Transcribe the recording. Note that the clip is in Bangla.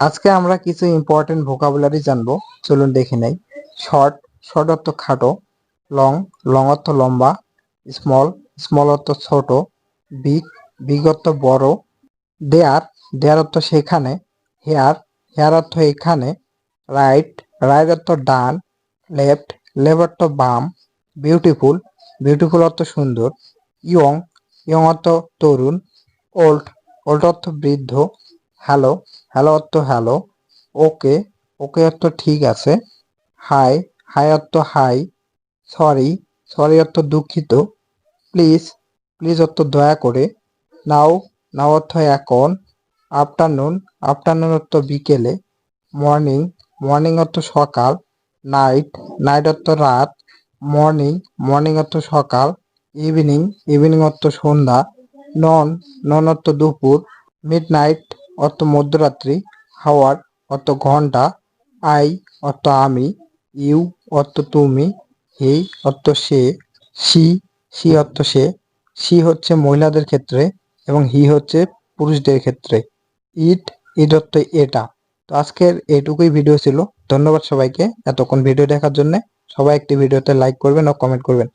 আজকে আমরা কিছু ইম্পর্টেন্ট ভোকাবুলারি জানব। চলুন দেখে নেই। শর্ট শর্ট অর্থ খাটো লং লং অর্থ লম্বা স্মল স্মল অর্থ ছোট বিগ বিগ অর্থ বড় দেয়ার দেয়ার অর্থ সেখানে হেয়ার হেয়ার অর্থ এখানে রাইট রাইট অর্থ ডান লেফট লেফট অর্থ বাম বিউটিফুল বিউটিফুল অর্থ সুন্দর ইয়ং ইয়ং অর্থ তরুণ ওল্ড ওল্ড অর্থ বৃদ্ধ হ্যালো হ্যালো অর্থ হ্যালো। ওকে ওকে অর্থ ঠিক আছে। হাই হাই অর্থ হাই। সরি সরি অর্থ দুঃখিত। প্লিজ প্লিজ অর্থ দয়া করে। নাও নাও অর্থ এখন। আফটারনুন আফটারনুন অর্থ বিকেলে। মর্নিং মর্নিং অর্থ সকাল। নাইট নাইট অর্থ রাত। মর্নিং মর্নিং অর্থ সকাল। ইভিনিং ইভিনিং অর্থ সন্ধ্যা। নন নন অর্থ দুপুর। মিড নাইট অর্থ মধ্যরাত্রি, হাওয়ার অর্থ ঘণ্টা আই অর্থ আমি, ইউ অর্থ তুমি, হি অর্থ সে, সি সি অর্থ সে, সি হচ্ছে মহিলাদের ক্ষেত্রে এবং হি হচ্ছে পুরুষদের ক্ষেত্রে। ইট ইট অর্থ এটা। তো আজকের এটুকুই ভিডিও ছিল। ধন্যবাদ সবাইকে। এতক্ষণ ভিডিও দেখার জন্য সবাই একটি ভিডিওতে লাইক করবেন ও কমেন্ট করবেন।